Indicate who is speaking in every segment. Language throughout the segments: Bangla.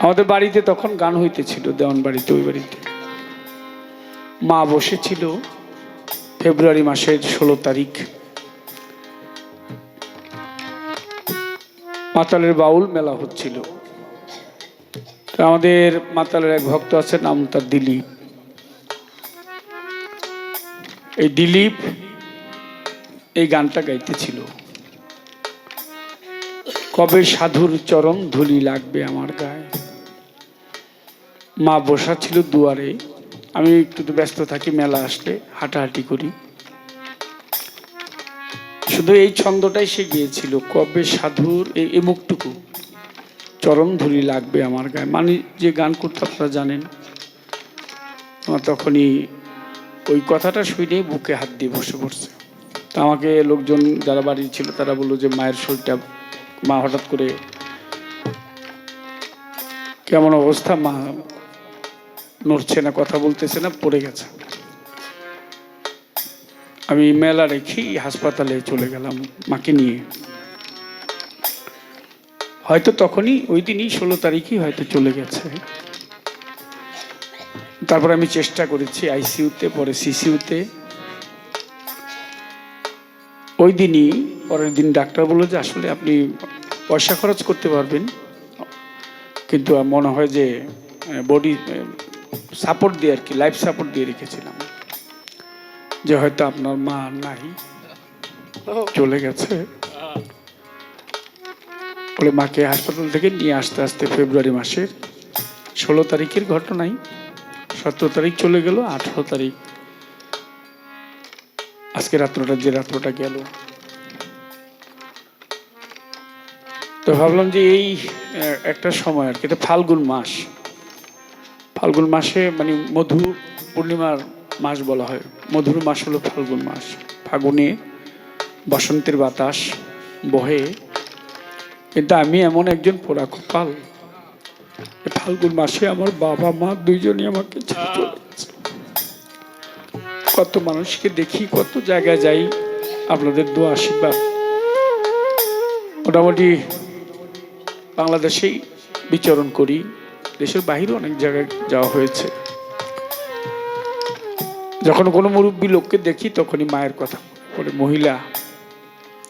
Speaker 1: আমাদের বাড়িতে তখন গান হইতেছিল, দেওয়ান বাড়িতে, ওই বাড়িতে। মা বসেছিল ফেব্রুয়ারি মাসের ষোলো তারিখ। মাতালের বাউল মেলা হচ্ছিল। আমাদের মাতালের এক ভক্ত আছে, নাম তার দিলীপ। এই দিলীপ এই গানটা গাইতেছিল। কবে সাধুর চরণ ধুলি লাগবে আমার গায়ে? মা বসা ছিল দুয়ারে। আমি একটু তো ব্যস্ত থাকি, মেলা আসলে হাঁটাহাঁটি করি। শুধু এই ছন্দটাই সে গিয়েছিল। কবে সাধুর এই মুখটুকু চরণ ধুলি লাগবে আমার গায়ে। মানে যে গান করতে আপনারা জানেন, আমার তখনই ওই কথাটা শুনেই বুকে হাত দিয়ে বসে পড়ছে। তা আমাকে লোকজন যারা বাড়ি ছিল, তারা বলল যে, মায়ের শরীরটা, মা হঠাৎ করে কেমন অবস্থা? মা নড়ছে না, কথা বলতেছে না, পড়ে গেছে। আমি মেলা রেখে হাসপাতালে চলে গেলাম মাকে নিয়ে। হয়তো তখনই, ওই দিনই ষোলো তারিখই হয়তো চলে গেছে। তারপর আমি চেষ্টা করেছি আইসিইউতে, পরে সিসিউতে ওই দিনই, পরের দিন ডাক্তার বলল যে, আসলে আপনি পয়সা খরচ করতে পারবেন। কিন্তু মনে হয় যে বডি সাপোর্ট দিয়ে আর কি লাইফ সাপোর্ট দিয়ে রেখেছিলাম। যে হয়তো আপনার মা নাই, চলে গেছে। বলে মাকে হাসপাতাল থেকে নিয়ে আসতে আসতে ফেব্রুয়ারি মাসের ষোলো তারিখের ঘটনাই, সতেরো তারিখ চলে গেল, আঠারো তারিখ। আজকে রাত্রটা, যে রাত্রটা গেল। তো ভাবলাম যে এই একটা সময় আর কি, এটা ফাল্গুন মাস। ফাল্গুন মাসে মানে মধু পূর্ণিমার মাস বলা হয়। মধুর মাস হলো ফাল্গুন মাস। ফাগুনে বসন্তের বাতাস বহে। কিন্তু আমি এমন একজন পোড়া কপাল। ফাল্গুন মাসে আমার বাবা মা দুইজনই আমাকে কত মানুষকে দেখি, কত জায়গায় যাই। আপনাদের দু আশীর্বাদ। মোটামুটি বাংলাদেশেই বিচরণ করি। দেশের বাইরে অনেক জায়গায় যাওয়া হয়েছে। যখন কোনো মুরব্বী লোককে দেখি, তখনই মায়ের কথা পরে মহিলা,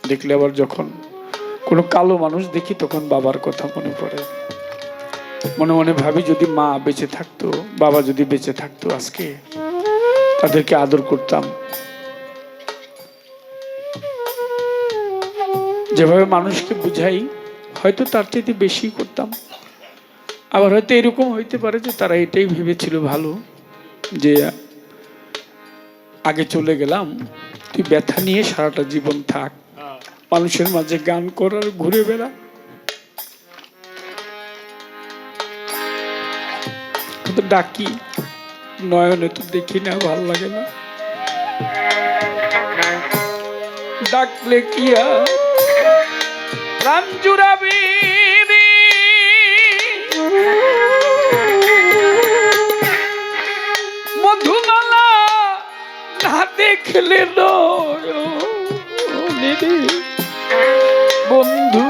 Speaker 1: দেখলে আবার যখন কোনো কালো মানুষ দেখি, তখন বাবার কথা মনে পড়ে। মনে মনে ভাবি, যদি মা বেঁচে থাকতো, বাবা যদি বেঁচে থাকতো আজকে, তাদেরকে আদর করতাম। যেভাবে মানুষকে বুঝাই, হয়তো তার চাইতে বেশি করতাম। আবার হয়তো এরকম হইতে পারে যে তারা এটাই ভেবেছিল ভালো যে আগে চলে গেলাম তুই ব্যথা নিয়ে সারাটা জীবন থাক। মানুষের মাঝে গান করার ঘুরে বেড়া। তো ডাকি নয়নে তো দেখি না ভালো লাগে না। ডাকলে কি প্রাণ জুড়াবি দেখলে। বন্ধু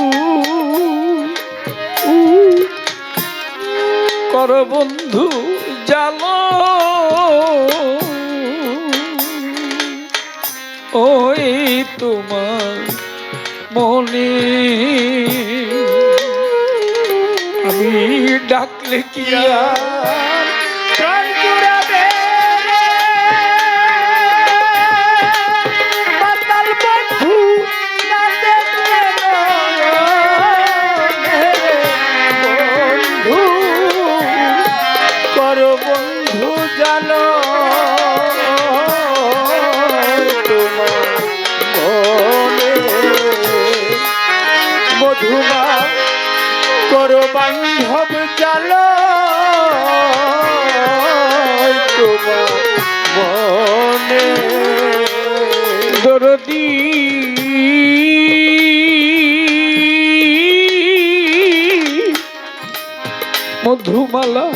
Speaker 1: কর বন্ধু জাল ওই তোমার মনে আমি ডাকলে কি আর বান্ধব জাল তোমার মনে দরদি। মধুমালা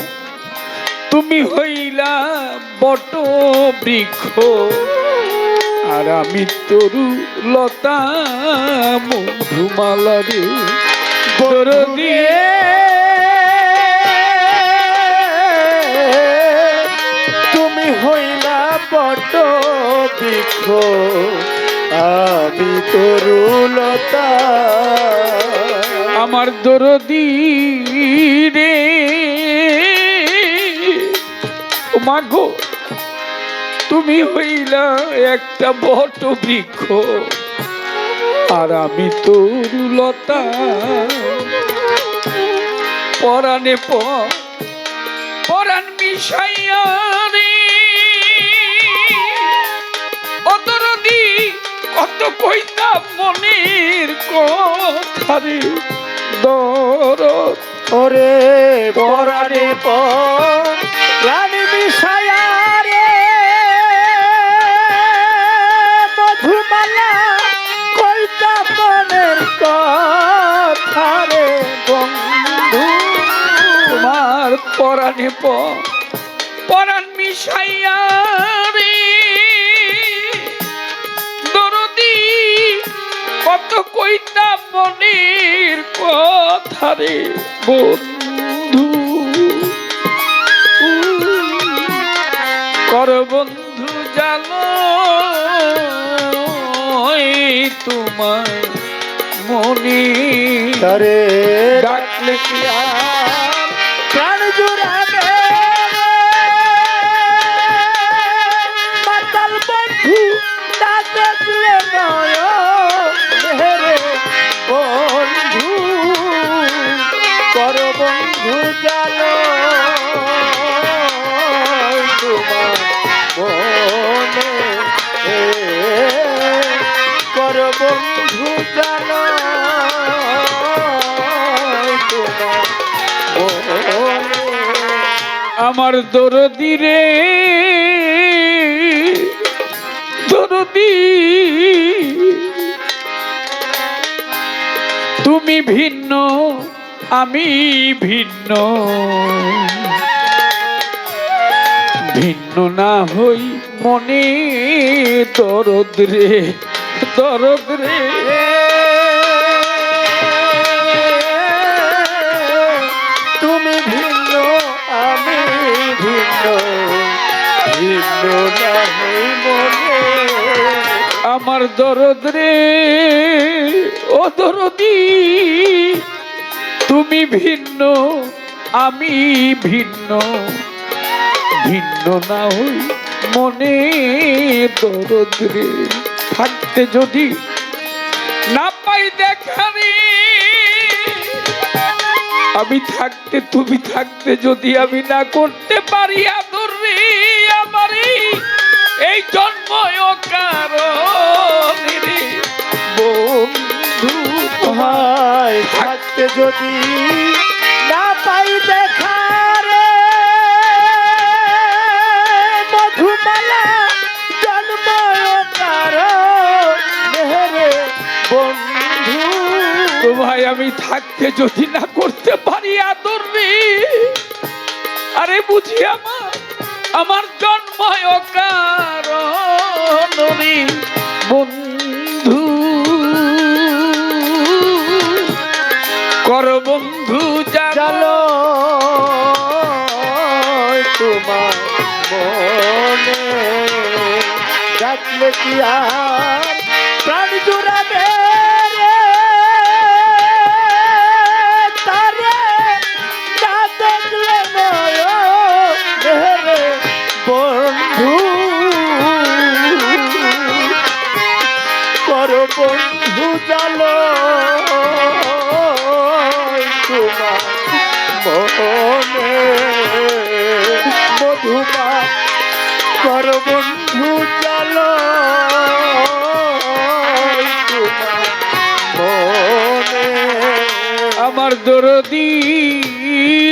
Speaker 1: তুমি হইলা বট বৃক্ষ। আর আমি তরু লতা মধুমালা রে। বড় দিয়ে
Speaker 2: বৃক্ষ আমি তরুলতা
Speaker 1: আমার দরদি রে। মাগো তুমি হইলা একটা বট বৃক্ষ, আর আমি তরুলতা। পরাণে পরাণ মিশাইয়া রে। কত কইতাম মনের কথা রে দরদ
Speaker 2: ওরে পরাণে প্রাণ মিশায়া রে, মধুমালা কইতা মনের কথা রে বন্ধু,
Speaker 1: তোমার পরাণে প পরাণ মিশাইয়া রে কত কইতাম মনির কথা রে বন্ধু। কর বন্ধু জানো তোমার মনি।
Speaker 2: তারে
Speaker 1: ডাকলে কি আর আমার দরদি রে। দরদি। তুমি ভিন্ন, আমি ভিন্ন। ভিন্ন না হই মনে দরদ রে দরদ রে। আমার দরদ রে ও দরদি, তুমি ভিন্ন, আমি ভিন্ন। ভিন্ন না হই মনে দরদ রে থাকতে যদি না পাই দেখা আমি থাকতে, তুমি থাকতে যদি আমি না করতে পারি আমারই এই জন্ম বন্ধু
Speaker 2: তোমায় থাকতে যদি না পাই দেখা রে মধুমালা জন্ম রে বন্ধু।
Speaker 1: তোমায় আমি থাকতে যদি না করতে পারি আদর আরে বুঝি আমার আমার জন্ম রে বন্ধু। কর বন্ধু
Speaker 2: জাল তোমার মনে কি আর বন্ধু তোমার
Speaker 1: আমার দরদি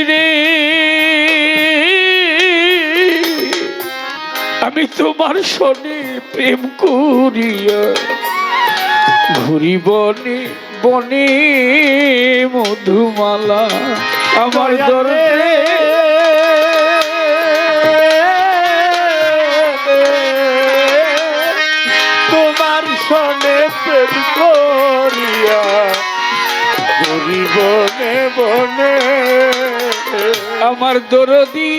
Speaker 1: রে আমি তোমার সনে প্রেম করিয়া ঘুরি বনে বনে মধুমালা। আমার দরদে
Speaker 2: প্রেম বনে বনে।
Speaker 1: আমার দরদি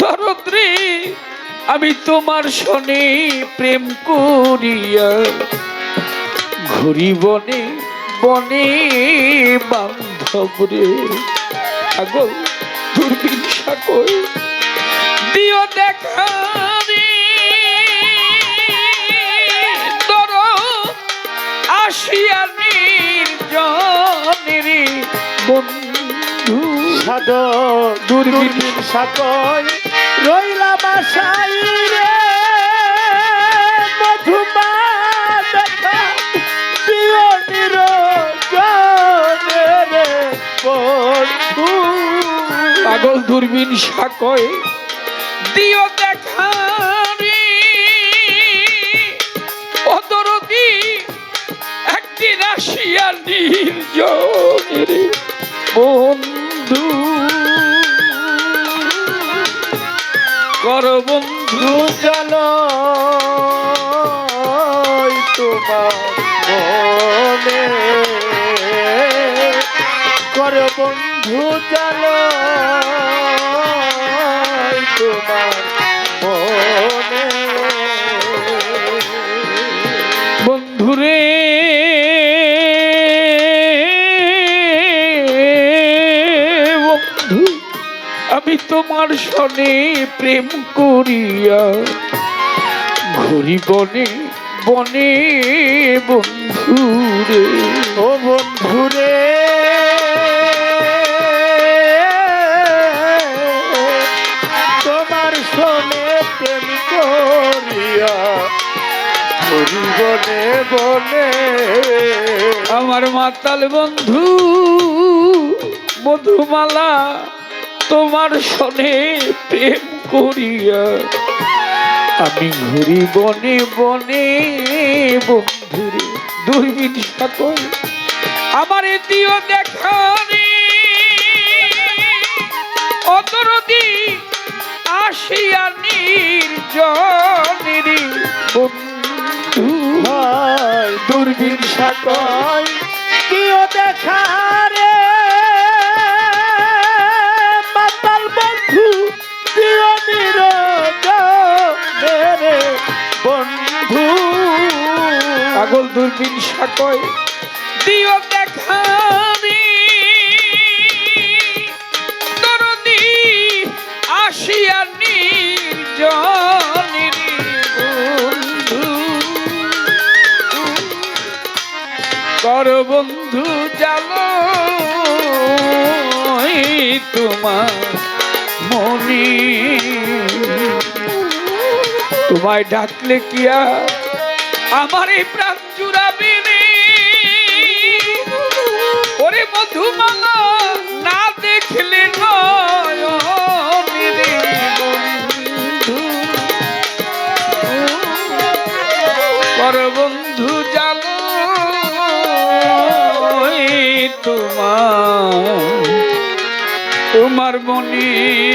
Speaker 1: দরদ রে আমি তোমার শনে প্রেম করিয়া ঘুরি বনে বনে বান্ধব রে। আগল দূরবীন সাকর দিও দেখা আসিয়া নির্জনের বন্ধু।
Speaker 2: সাদ
Speaker 1: দূরবীন
Speaker 2: দূরবীন সাকয় রইলা বাসাই রে। মধুমা দেখা দিও নিরঞ্জনে রে বন্ধু।
Speaker 1: পাগল দূরবীন সাকয় দিও দেখা আসিয়া বন্ধু। কর বন্ধু
Speaker 2: জল তোমার মনে। কর বন্ধু জল তোমার
Speaker 1: তোমার সনে প্রেম করিয়া ঘুরি বনে বনে বন্ধুরে।
Speaker 2: ও বন্ধুরে। তোমার শোনে প্রেম করিয়া হরি বনে বনে।
Speaker 1: আমার মাতাল বন্ধু মধুমালা তোমার সনে প্রেম করিয়া। আমি ঘুরি বনে বনে, বন্ধুরে, দূরবীন সকল আমার দিও দেখা রে অতরদি আসিয়া নির্জনের বন্ধু।
Speaker 2: দূরবীন সাকয়
Speaker 1: দূরবীন সাকয় দিও আসিয়া বন্ধু। কর বন্ধু তোমার মনে। তোমায় ডাকলে কিয়া আমার এই প্রাণ তোমার তোমার মনে